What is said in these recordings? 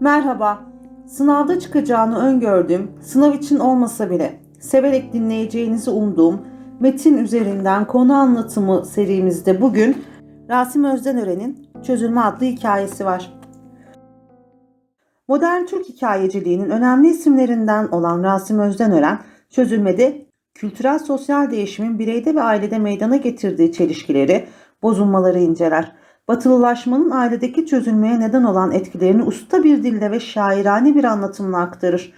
Merhaba. Sınavda çıkacağını öngördüğüm, sınav için olmasa bile severek dinleyeceğinizi umduğum metin üzerinden konu anlatımı serimizde bugün Rasim Özdenören'in Çözülme adlı hikayesi var. Modern Türk hikayeciliğinin önemli isimlerinden olan Rasim Özdenören, Çözülme'de kültürel sosyal değişimin bireyde ve ailede meydana getirdiği çelişkileri, bozulmaları inceler. Batılılaşmanın ailedeki çözülmeye neden olan etkilerini usta bir dilde ve şairane bir anlatımla aktarır.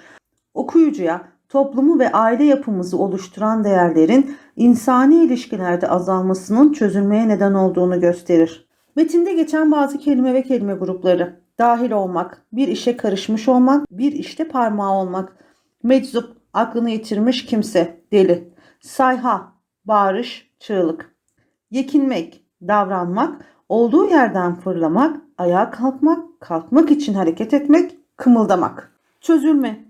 Okuyucuya toplumu ve aile yapımızı oluşturan değerlerin insani ilişkilerde azalmasının çözülmeye neden olduğunu gösterir. Metinde geçen bazı kelime ve kelime grupları dahil olmak, bir işe karışmış olmak, bir işte parmağı olmak, meczup, aklını yitirmiş kimse, deli, sayha, bağırış, çığlık, yekinmek, davranmak, olduğu yerden fırlamak, ayağa kalkmak, kalkmak için hareket etmek, kımıldamak. Çözülme.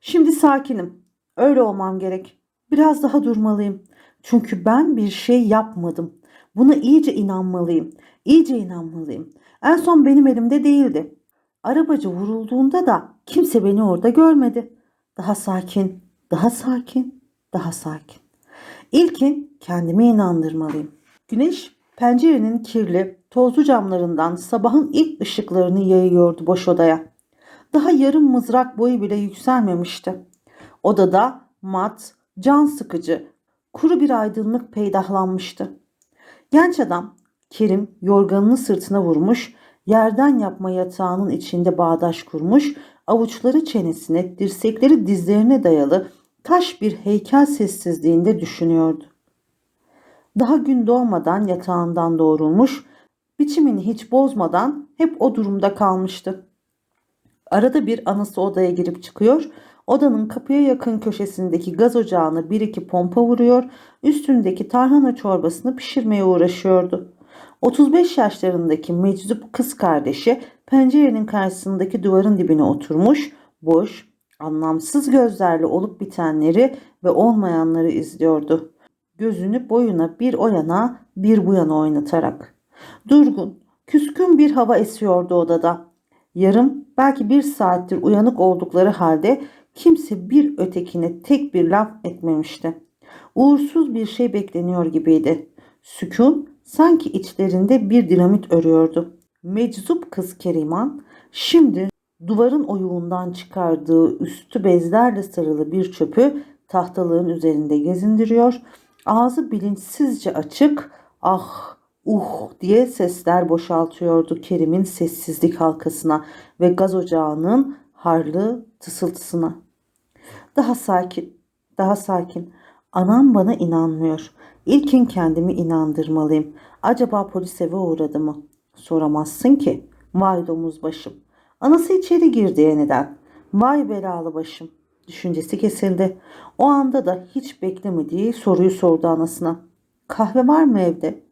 Şimdi sakinim. Öyle olmam gerek. Biraz daha durmalıyım. Çünkü ben bir şey yapmadım. Buna iyice inanmalıyım. İyice inanmalıyım. En son benim elimde değildi. Arabacı vurulduğunda da kimse beni orada görmedi. Daha sakin, daha sakin, daha sakin. İlkin kendime inandırmalıyım. Güneş pencerenin kirli, tozlu camlarından sabahın ilk ışıklarını yayıyordu boş odaya. Daha yarım mızrak boyu bile yükselmemişti. Odada mat, can sıkıcı, kuru bir aydınlık peydahlanmıştı. Genç adam Kerim yorganını sırtına vurmuş, yerden yapma yatağının içinde bağdaş kurmuş, avuçları çenesine, dirsekleri dizlerine dayalı taş bir heykel sessizliğinde düşünüyordu. Daha gün doğmadan yatağından doğrulmuş, biçimini hiç bozmadan hep o durumda kalmıştı. Arada bir anası odaya girip çıkıyor, odanın kapıya yakın köşesindeki gaz ocağına bir iki pompa vuruyor, üstündeki tarhana çorbasını pişirmeye uğraşıyordu. 35 yaşlarındaki meczup kız kardeşi pencerenin karşısındaki duvarın dibine oturmuş, boş, anlamsız gözlerle olup bitenleri ve olmayanları izliyordu. Gözünü boyuna bir o yana bir bu yana oynatarak. Durgun, küskün bir hava esiyordu odada. Yarım, belki bir saattir uyanık oldukları halde kimse bir ötekine tek bir laf etmemişti. Uğursuz bir şey bekleniyor gibiydi. Sükun sanki içlerinde bir dinamit örüyordu. Meczup kız Keriman şimdi duvarın oyuğundan çıkardığı üstü bezlerle sarılı bir çöpü tahtalığın üzerinde gezindiriyor. Ağzı bilinçsizce açık ah uh diye sesler boşaltıyordu Kerim'in sessizlik halkasına ve gaz ocağının harlı tısıltısına. Daha sakin, daha sakin. Anam bana inanmıyor. İlkin kendimi inandırmalıyım. Acaba polis eve uğradı mı? Soramazsın ki. Vay domuz başım. Anası içeri girdi yeniden. Vay belalı başım. Düşüncesi kesildi. O anda da hiç beklemediği soruyu sordu anasına. Kahve var mı evde?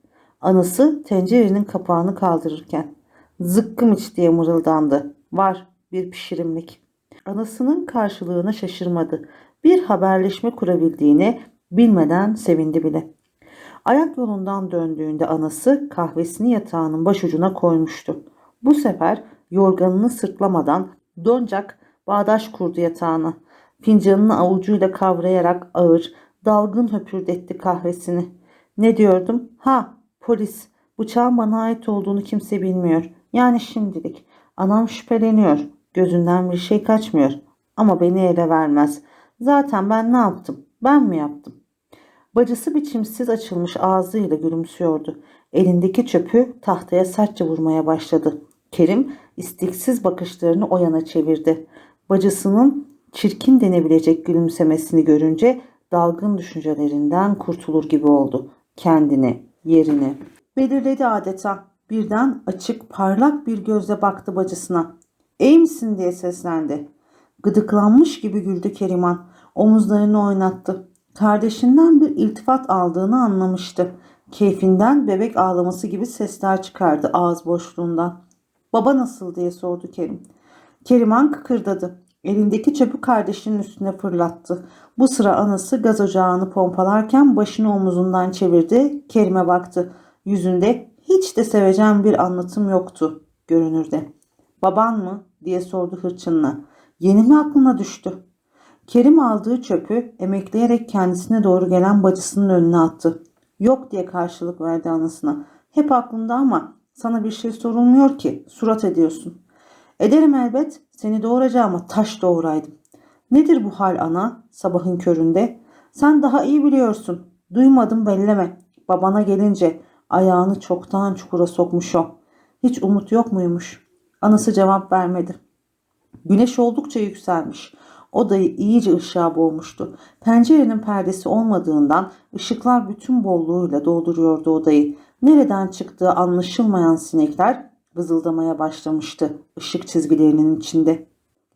Anası tencerenin kapağını kaldırırken. Zıkkım iç diye mırıldandı. Var bir pişirimlik. Anasının karşılığına şaşırmadı. Bir haberleşme kurabildiğini bilmeden sevindi bile. Ayak yolundan döndüğünde anası kahvesini yatağının başucuna koymuştu. Bu sefer yorganını sırtlamadan doncak bağdaş kurdu yatağına. Fincanını avucuyla kavrayarak ağır, dalgın höpürdetti kahvesini. Ne diyordum? Ha, polis. Bıçağın bana ait olduğunu kimse bilmiyor. Yani şimdilik. Anam şüpheleniyor. Gözünden bir şey kaçmıyor. Ama beni ele vermez. Zaten ben ne yaptım? Ben mi yaptım? Bacısı biçimsiz açılmış ağzıyla gülümsüyordu. Elindeki çöpü tahtaya sertçe vurmaya başladı. Kerim istiksiz bakışlarını o yana çevirdi. Bacısının çirkin denebilecek gülümsemesini görünce dalgın düşüncelerinden kurtulur gibi oldu. Kendini, yerini. Belirledi adeta. Birden açık, parlak bir gözle baktı bacısına. İyi misin diye seslendi. Gıdıklanmış gibi güldü Keriman. Omuzlarını oynattı. Kardeşinden bir iltifat aldığını anlamıştı. Keyfinden bebek ağlaması gibi sesler çıkardı ağız boşluğundan. Baba nasıl diye sordu Kerim. Keriman kıkırdadı. Elindeki çöpü kardeşinin üstüne fırlattı. Bu sıra anası gaz ocağını pompalarken başını omuzundan çevirdi. Kerim'e baktı. Yüzünde hiç de sevecen bir anlatım yoktu görünürde. Baban mı? diye sordu hırçınla. Yeni mi aklına düştü? Kerim aldığı çöpü emekleyerek kendisine doğru gelen bacısının önüne attı. Yok diye karşılık verdi anasına. Hep aklımda ama sana bir şey sorulmuyor ki surat ediyorsun. Ederim elbet seni doğuracağıma taş doğuraydım. Nedir bu hal ana sabahın köründe? Sen daha iyi biliyorsun. Duymadım belleme. Babana gelince ayağını çoktan çukura sokmuş o. Hiç umut yok muymuş? Anası cevap vermedi. Güneş oldukça yükselmiş. Odayı iyice ışığa boğmuştu. Pencerenin perdesi olmadığından ışıklar bütün bolluğuyla dolduruyordu odayı. Nereden çıktığı anlaşılmayan sinekler vızıldamaya başlamıştı ışık çizgilerinin içinde.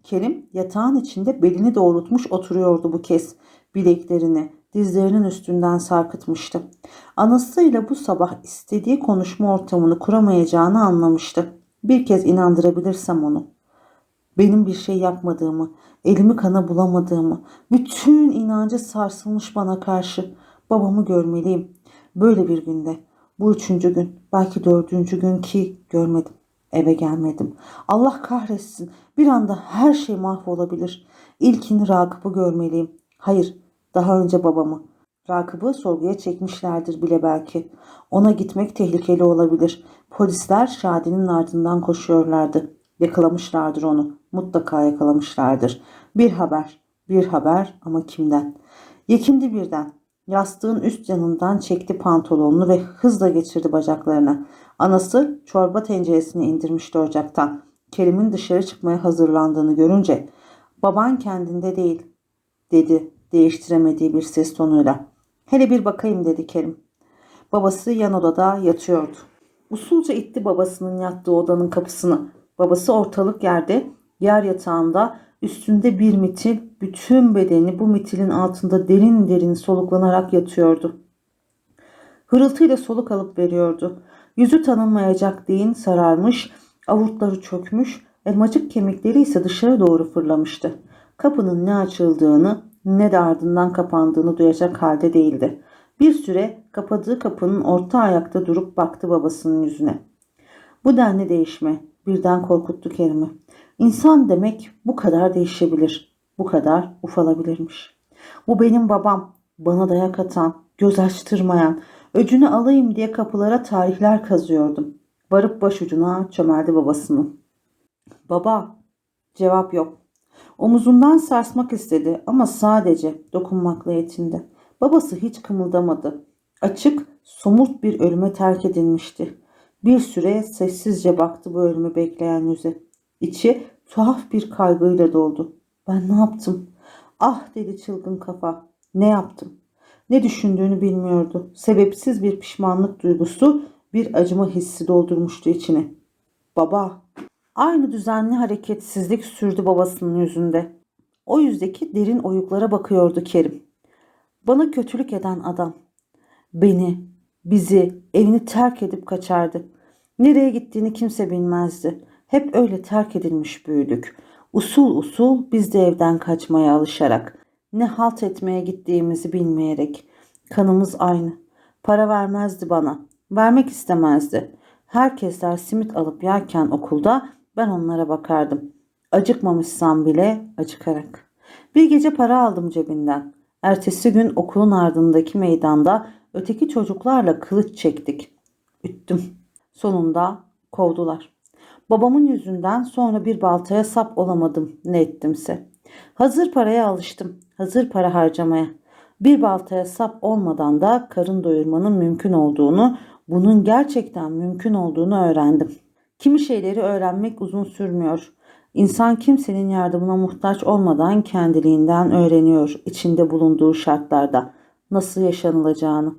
Kerim yatağın içinde belini doğrultmuş oturuyordu bu kez. Bileklerini dizlerinin üstünden sarkıtmıştı. Anasıyla bu sabah istediği konuşma ortamını kuramayacağını anlamıştı. Bir kez inandırabilirsem onu. Benim bir şey yapmadığımı, elimi kana bulamadığımı, bütün inancı sarsılmış bana karşı babamı görmeliyim. Böyle bir günde, bu üçüncü gün, belki dördüncü gün ki görmedim. Eve gelmedim. Allah kahretsin. Bir anda her şey mahvolabilir. İlkini Rakıp'ı görmeliyim. Hayır, daha önce babamı. Rakıp'ı sorguya çekmişlerdir bile belki. Ona gitmek tehlikeli olabilir. Polisler Şadi'nin ardından koşuyorlardı. Yakalamışlardır onu. Mutlaka yakalamışlardır. Bir haber, bir haber ama kimden? Yekindi birden. Yastığın üst yanından çekti pantolonunu ve hızla geçirdi bacaklarına. Anası çorba tenceresini indirmişti ocaktan. Kerim'in dışarı çıkmaya hazırlandığını görünce baban kendinde değil dedi değiştiremediği bir ses tonuyla. Hele bir bakayım dedi Kerim. Babası yan odada yatıyordu. Usulca itti babasının yattığı odanın kapısını. Babası ortalık yerde, yer yatağında, üstünde bir mitil, bütün bedeni bu mitilin altında derin derin soluklanarak yatıyordu. Hırıltıyla soluk alıp veriyordu. Yüzü tanınmayacak deyin sararmış, avurtları çökmüş, elmacık kemikleri ise dışarı doğru fırlamıştı. Kapının ne açıldığını ne de ardından kapandığını duyacak halde değildi. Bir süre kapadığı kapının orta ayakta durup baktı babasının yüzüne. Bu denli değişme birden korkuttu Kerim'i. İnsan demek bu kadar değişebilir, bu kadar ufalabilirmiş. Bu benim babam, bana dayak atan, göz açtırmayan, öcünü alayım diye kapılara tarihler kazıyordum. Varıp başucuna çömeldi babasının. Baba, cevap yok. Omuzundan sarsmak istedi ama sadece dokunmakla yetindi. Babası hiç kımıldamadı. Açık, somurt bir ölüme terk edilmişti. Bir süre sessizce baktı bu ölümü bekleyen yüze. İçi tuhaf bir kaygıyla doldu. Ben ne yaptım? Ah dedi çılgın kafa. Ne yaptım? Ne düşündüğünü bilmiyordu. Sebepsiz bir pişmanlık duygusu, bir acıma hissi doldurmuştu içini. Baba. Aynı düzenli hareketsizlik sürdü babasının yüzünde. O yüzdeki derin oyuklara bakıyordu Kerim. Bana kötülük eden adam. Beni, bizi, evini terk edip kaçardı. Nereye gittiğini kimse bilmezdi. Hep öyle terk edilmiş büyüdük. Usul usul biz de evden kaçmaya alışarak. Ne halt etmeye gittiğimizi bilmeyerek. Kanımız aynı. Para vermezdi bana. Vermek istemezdi. Herkesler simit alıp yerken okulda ben onlara bakardım. Acıkmamışsam bile acıkarak. Bir gece para aldım cebinden. Ertesi gün okulun ardındaki meydanda öteki çocuklarla kılıç çektik. Üttüm. Sonunda kovdular. Babamın yüzünden sonra bir baltaya sap olamadım ne ettimse. Hazır paraya alıştım. Hazır para harcamaya. Bir baltaya sap olmadan da karın doyurmanın mümkün olduğunu, bunun gerçekten mümkün olduğunu öğrendim. Kimi şeyleri öğrenmek uzun sürmüyor. İnsan kimsenin yardımına muhtaç olmadan kendiliğinden öğreniyor içinde bulunduğu şartlarda nasıl yaşanılacağını.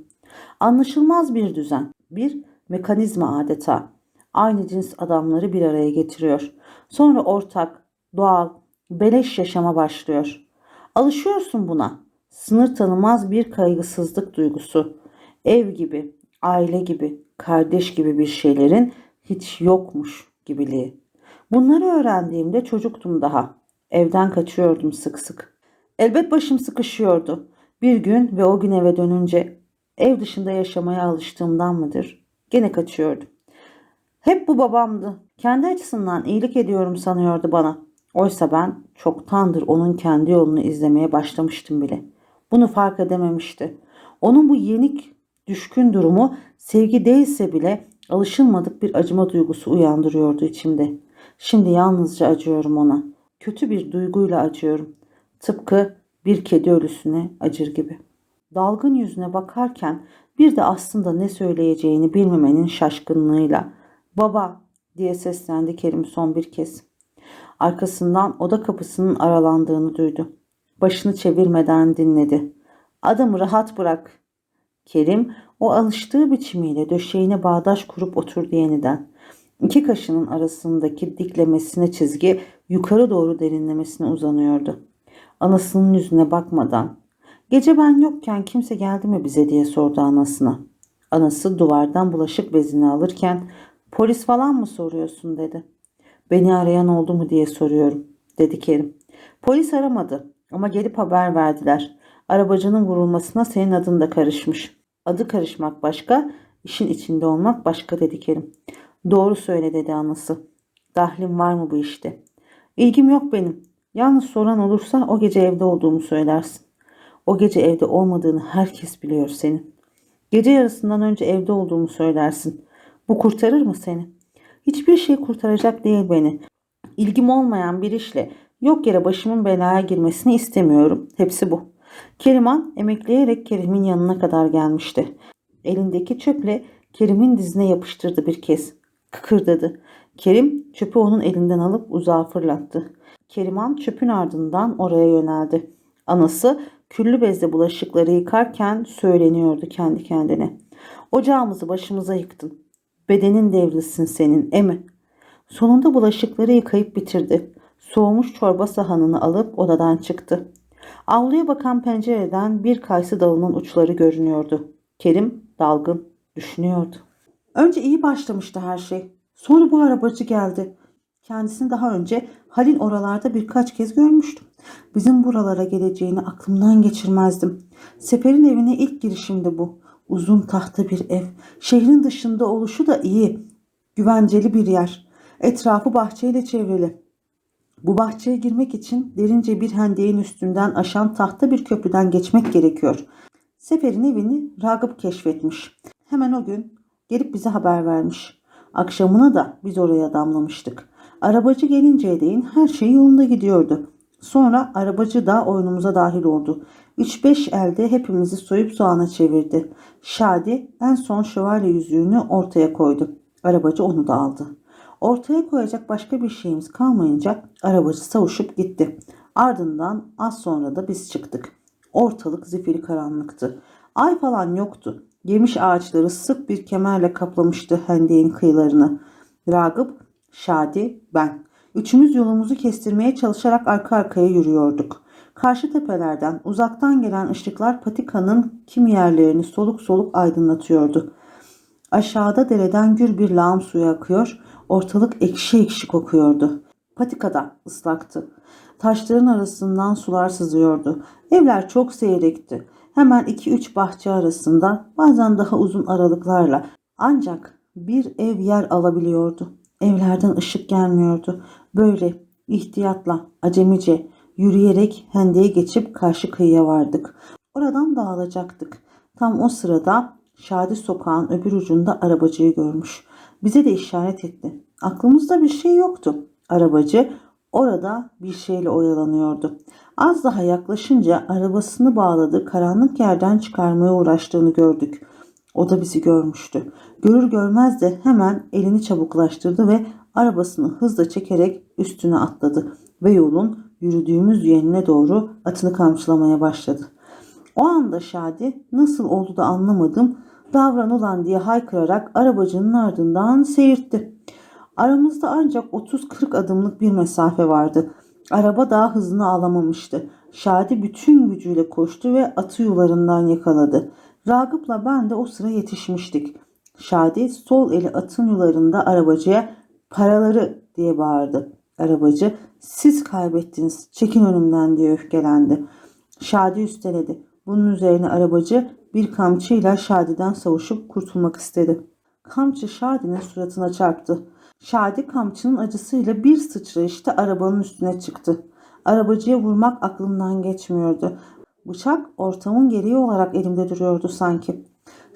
Anlaşılmaz bir düzen, bir mekanizma adeta. Aynı cins adamları bir araya getiriyor. Sonra ortak, doğal, beleş yaşama başlıyor. Alışıyorsun buna. Sınır tanımaz bir kaygısızlık duygusu. Ev gibi, aile gibi, kardeş gibi bir şeylerin hiç yokmuş gibiliği. Bunları öğrendiğimde çocuktum daha. Evden kaçıyordum sık sık. Elbet başım sıkışıyordu. Bir gün ve o gün eve dönünce ev dışında yaşamaya alıştığımdan mıdır? Gene kaçıyordum. Hep bu babamdı. Kendi açısından iyilik ediyorum sanıyordu bana. Oysa ben çoktandır onun kendi yolunu izlemeye başlamıştım bile. Bunu fark edememişti. Onun bu yenik düşkün durumu sevgi değilse bile alışılmadık bir acıma duygusu uyandırıyordu içimde. Şimdi yalnızca acıyorum ona. Kötü bir duyguyla acıyorum. Tıpkı bir kedi ölüsüne acır gibi. Dalgın yüzüne bakarken bir de aslında ne söyleyeceğini bilmemenin şaşkınlığıyla "Baba" diye seslendi Kerim son bir kez. Arkasından oda kapısının aralandığını duydu. Başını çevirmeden dinledi. Adamı rahat bırak. Kerim o alıştığı biçimiyle döşeğine bağdaş kurup oturdu yeniden. İki kaşının arasındaki diklemesine çizgi yukarı doğru derinlemesine uzanıyordu. Anasının yüzüne bakmadan ''Gece ben yokken kimse geldi mi bize?'' diye sordu anasına. Anası duvardan bulaşık bezini alırken ''Polis falan mı soruyorsun?'' dedi. ''Beni arayan oldu mu?'' diye soruyorum dedi Kerim. Polis aramadı ama gelip haber verdiler. Arabacının vurulmasına senin adın da karışmış. Adı karışmak başka, işin içinde olmak başka dedi Kerim. Doğru söyle dedi anası. Dahlim var mı bu işte? İlgim yok benim. Yalnız soran olursa o gece evde olduğumu söylersin. O gece evde olmadığını herkes biliyor senin. Gece yarısından önce evde olduğumu söylersin. Bu kurtarır mı seni? Hiçbir şey kurtaracak değil beni. İlgim olmayan bir işle yok yere başımın belaya girmesini istemiyorum. Hepsi bu. Keriman emekleyerek Kerim'in yanına kadar gelmişti. Elindeki çöple Kerim'in dizine yapıştırdı bir kez. Kıkırdadı. Kerim çöpü onun elinden alıp uzağa fırlattı. Keriman çöpün ardından oraya yöneldi. Anası küllü bezle bulaşıkları yıkarken söyleniyordu kendi kendine. Ocağımızı başımıza yıktın. Bedenin devrilsin senin emi. Sonunda bulaşıkları yıkayıp bitirdi. Soğumuş çorba sahanını alıp odadan çıktı. Avluya bakan pencereden bir kayısı dalının uçları görünüyordu. Kerim dalgın düşünüyordu. Önce iyi başlamıştı her şey. Sonra bu arabacı geldi. Kendisini daha önce Halil oralarda birkaç kez görmüştüm. Bizim buralara geleceğini aklımdan geçirmezdim. Sefer'in evine ilk girişimdi bu. Uzun tahta bir ev. Şehrin dışında oluşu da iyi. Güvenceli bir yer. Etrafı bahçeyle çevrili. Bu bahçeye girmek için derince bir hendeğin üstünden aşan tahta bir köprüden geçmek gerekiyor. Sefer'in evini Ragıp keşfetmiş. Hemen o gün gelip bize haber vermiş. Akşamına da biz oraya damlamıştık. Arabacı gelinceye değin her şey yolunda gidiyordu. Sonra arabacı da oyunumuza dahil oldu. 3-5 elde hepimizi soyup soğana çevirdi. Şadi en son şövalye yüzüğünü ortaya koydu. Arabacı onu da aldı. Ortaya koyacak başka bir şeyimiz kalmayınca arabacı savuşup gitti. Ardından az sonra da biz çıktık. Ortalık zifiri karanlıktı. Ay falan yoktu. Yemiş ağaçları sık bir kemerle kaplamıştı hendeğin kıyılarını. Ragıp, Şadi, ben. Üçümüz yolumuzu kestirmeye çalışarak arka arkaya yürüyorduk. Karşı tepelerden uzaktan gelen ışıklar patikanın kimi yerlerini soluk soluk aydınlatıyordu. Aşağıda dereden gür bir lağım suyu akıyor, ortalık ekşi ekşi kokuyordu. Patikada ıslaktı. Taşların arasından sular sızıyordu. Evler çok seyrekti. Hemen iki üç bahçe arasında bazen daha uzun aralıklarla ancak bir ev yer alabiliyordu. Evlerden ışık gelmiyordu. Böyle ihtiyatla, acemice yürüyerek hendeye geçip karşı kıyıya vardık. Oradan dağılacaktık. Tam o sırada Şadi sokağın öbür ucunda arabacıyı görmüş. Bize de işaret etti. Aklımızda bir şey yoktu. Arabacı orada bir şeyle oyalanıyordu. Az daha yaklaşınca arabasını bağladı, karanlık yerden çıkarmaya uğraştığını gördük. O da bizi görmüştü. Görür görmez de hemen elini çabuklaştırdı ve arabasını hızla çekerek üstüne atladı ve yolun yürüdüğümüz yönüne doğru atını kamçılamaya başladı. O anda Şadi nasıl oldu da anlamadım davran ulan diye haykırarak arabacının ardından seyirtti. Aramızda ancak 30-40 adımlık bir mesafe vardı. Araba daha hızını alamamıştı. Şadi bütün gücüyle koştu ve atı yularından yakaladı. Ragıp'la ben de o sıra yetişmiştik. Şadi sol eli atın yularında arabacıya paraları diye bağırdı. Arabacı siz kaybettiniz çekin önümden diye öfkelendi. Şadi üsteledi. Bunun üzerine arabacı bir kamçıyla Şadi'den savuşup kurtulmak istedi. Kamçı Şadi'nin suratına çarptı. Şadi kamçının acısıyla bir sıçrayışta arabanın üstüne çıktı. Arabacıya vurmak aklımdan geçmiyordu. Bıçak ortamın gereği olarak elimde duruyordu sanki.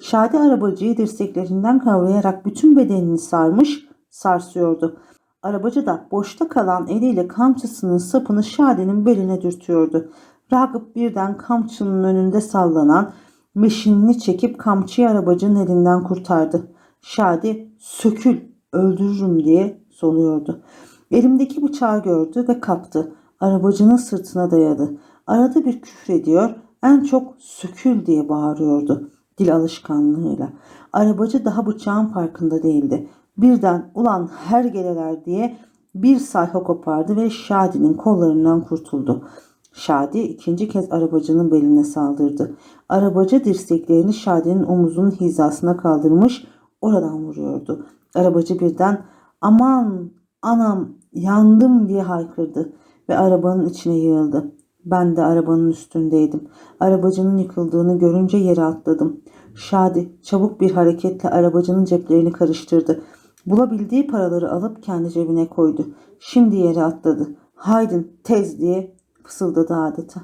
Şadi arabacıyı dirseklerinden kavrayarak bütün bedenini sarmış, sarsıyordu. Arabacı da boşta kalan eliyle kamçısının sapını Şadi'nin beline dürtüyordu. Ragıp birden kamçının önünde sallanan meşinini çekip kamçıyı arabacının elinden kurtardı. Şadi sökül öldürürüm diye soluyordu. Elimdeki bıçağı gördü ve kaptı. Arabacının sırtına dayadı. Arada bir küfrediyor, en çok sökül diye bağırıyordu dil alışkanlığıyla. Arabacı daha bıçağın farkında değildi. Birden ulan her geleler diye bir sayfa kopardı ve Şadi'nin kollarından kurtuldu. Şadi ikinci kez arabacının beline saldırdı. Arabacı dirseklerini Şadi'nin omuzunun hizasına kaldırmış oradan vuruyordu. Arabacı birden aman anam yandım diye haykırdı ve arabanın içine yığıldı. Ben de arabanın üstündeydim. Arabacının yıkıldığını görünce yere atladım. Şadi çabuk bir hareketle arabacının ceplerini karıştırdı. Bulabildiği paraları alıp kendi cebine koydu. Şimdi yere atladı. Haydin tez diye fısıldadı adeta.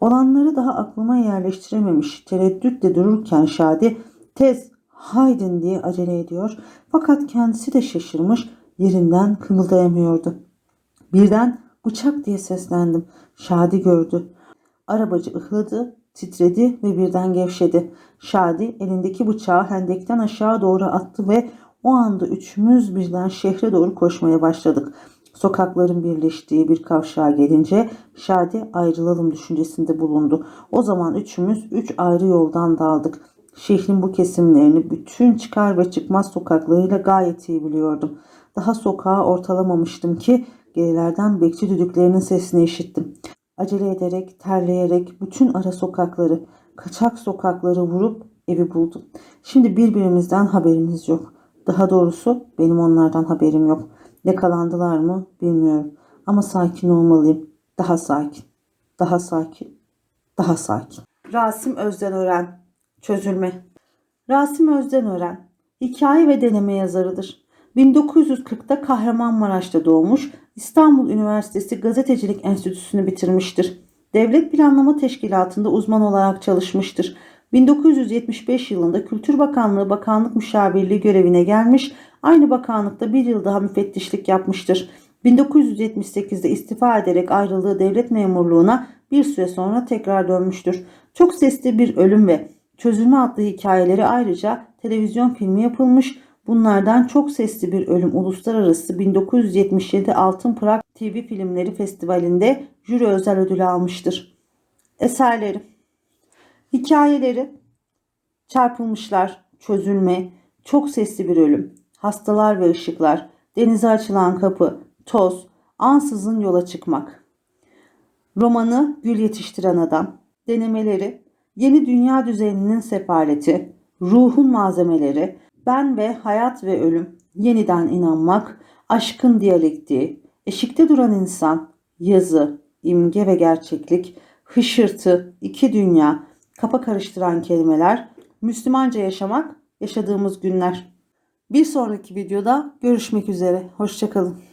Olanları daha aklıma yerleştirememiş. Tereddütle dururken Şadi tez haydin diye acele ediyor. Fakat kendisi de şaşırmış yerinden kımıldayamıyordu. Birden bıçak diye seslendim. Şadi gördü. Arabacı ıhladı, titredi ve birden gevşedi. Şadi elindeki bıçağı hendekten aşağı doğru attı ve o anda üçümüz birden şehre doğru koşmaya başladık. Sokakların birleştiği bir kavşağa gelince Şadi ayrılalım düşüncesinde bulundu. O zaman üçümüz üç ayrı yoldan daldık. Şehrin bu kesimlerini bütün çıkar ve çıkmaz sokaklarıyla gayet iyi biliyordum. Daha sokağa ortalamamıştım ki gerilerden bekçi düdüklerinin sesini işittim. Acele ederek, terleyerek bütün ara sokakları, kaçak sokakları vurup evi buldum. Şimdi birbirimizden haberimiz yok. Daha doğrusu benim onlardan haberim yok. Yakalandılar mı bilmiyorum. Ama sakin olmalıyım. Daha sakin. Daha sakin. Daha sakin. Rasim Özdenören Çözülme Rasim Özdenören hikaye ve deneme yazarıdır. 1940'da Kahramanmaraş'ta doğmuş, İstanbul Üniversitesi Gazetecilik Enstitüsü'nü bitirmiştir. Devlet Planlama Teşkilatı'nda uzman olarak çalışmıştır. 1975 yılında Kültür Bakanlığı Bakanlık Müşavirliği görevine gelmiş, aynı bakanlıkta bir yıl daha müfettişlik yapmıştır. 1978'de istifa ederek ayrıldığı devlet memurluğuna bir süre sonra tekrar dönmüştür. Çok sesli bir ölüm ve çözülme adlı hikayeleri ayrıca televizyon filmi yapılmış, Bunlardan çok sesli bir ölüm uluslararası 1977 Altın Prag TV Filmleri Festivali'nde jüri özel ödülü almıştır. Eserleri. Hikayeleri. Çarpılmışlar, Çözülme, Çok Sesli Bir Ölüm, Hastalar ve Işıklar, Denize Açılan Kapı, Toz, Ansızın Yola Çıkmak. Romanı Gül Yetiştiren Adam, Denemeleri, Yeni Dünya Düzeninin Sefaleti, Ruhun Malzemeleri, Ben ve Hayat ve Ölüm, Yeniden İnanmak, Aşkın Diyalektiği, Eşikte Duran İnsan, Yazı, İmge ve Gerçeklik, Hışırtı, İki Dünya, Kafa Karıştıran Kelimeler, Müslümanca Yaşamak, Yaşadığımız Günler. Bir sonraki videoda görüşmek üzere. Hoşçakalın.